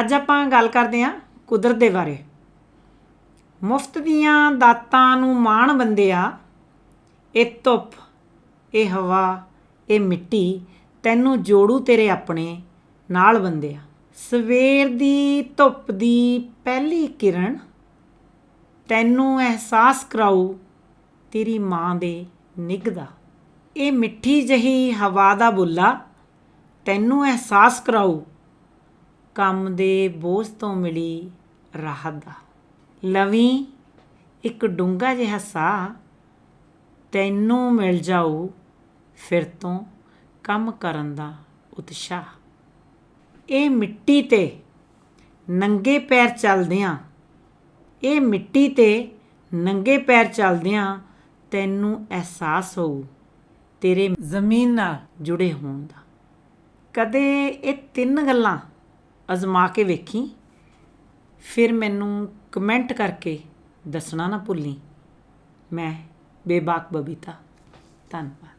ਅੱਜ ਆਪਾਂ ਗੱਲ ਕਰਦੇ ਹਾਂ ਕੁਦਰਤ ਦੇ ਬਾਰੇ। ਮੁਫਤ ਦੀਆਂ ਦਾਤਾਂ ਨੂੰ ਮਾਣ ਬੰਦਿਆ ਇਹ ਧੁੱਪ, ਇਹ ਹਵਾ, ਇਹ ਮਿੱਟੀ ਤੈਨੂੰ ਜੋੜੂ ਤੇਰੇ ਆਪਣੇ ਨਾਲ ਬੰਦਿਆ ਸਵੇਰ ਦੀ ਧੁੱਪ ਦੀ ਪਹਿਲੀ ਕਿਰਨ ਤੈਨੂੰ ਅਹਿਸਾਸ ਕਰਾਊ ਤੇਰੀ ਮਾਂ ਦੇ ਨਿੱਘ ਇਹ ਮਿੱਠੀ ਜਹੀ ਹਵਾ ਦਾ ਬੁੱਲਾ ਤੈਨੂੰ ਅਹਿਸਾਸ ਕਰਾਉ ਕੰਮ ਦੇ ਬੋਝ ਤੋਂ ਮਿਲੀ ਰਾਹਤ ਦਾ। ਲਵੀ ਇੱਕ ਡੂੰਘਾ ਜਿਹਾ ਸਾਹ ਤੈਨੂੰ ਮਿਲ ਜਾਊ ਫਿਰ ਤੋਂ ਕੰਮ ਕਰਨ ਦਾ ਉਤਸ਼ਾਹ। ਇਹ ਮਿੱਟੀ ਤੇ ਨੰਗੇ ਪੈਰ ਚੱਲਦਿਆਂ, ਇਹ ਮਿੱਟੀ ਤੇ ਨੰਗੇ ਪੈਰ ਚੱਲਦਿਆਂ ਤੈਨੂੰ ਅਹਿਸਾਸ ਹੋਊ ਤੇਰੇ ਜ਼ਮੀਨ ਨਾਲ ਜੁੜੇ ਹੋਣ ਦਾ। ਕਦੇ ਇਹ ਤਿੰਨ ਗੱਲਾਂ ਅਜ਼ਮਾ ਕੇ ਵੇਖੀ ਫਿਰ ਮੈਨੂੰ ਕਮੈਂਟ ਕਰਕੇ ਦੱਸਣਾ ਨਾ ਭੁੱਲੀ। ਮੈਂ ਬੇਬਾਕ ਬਬੀਤਾ। ਧੰਨਵਾਦ।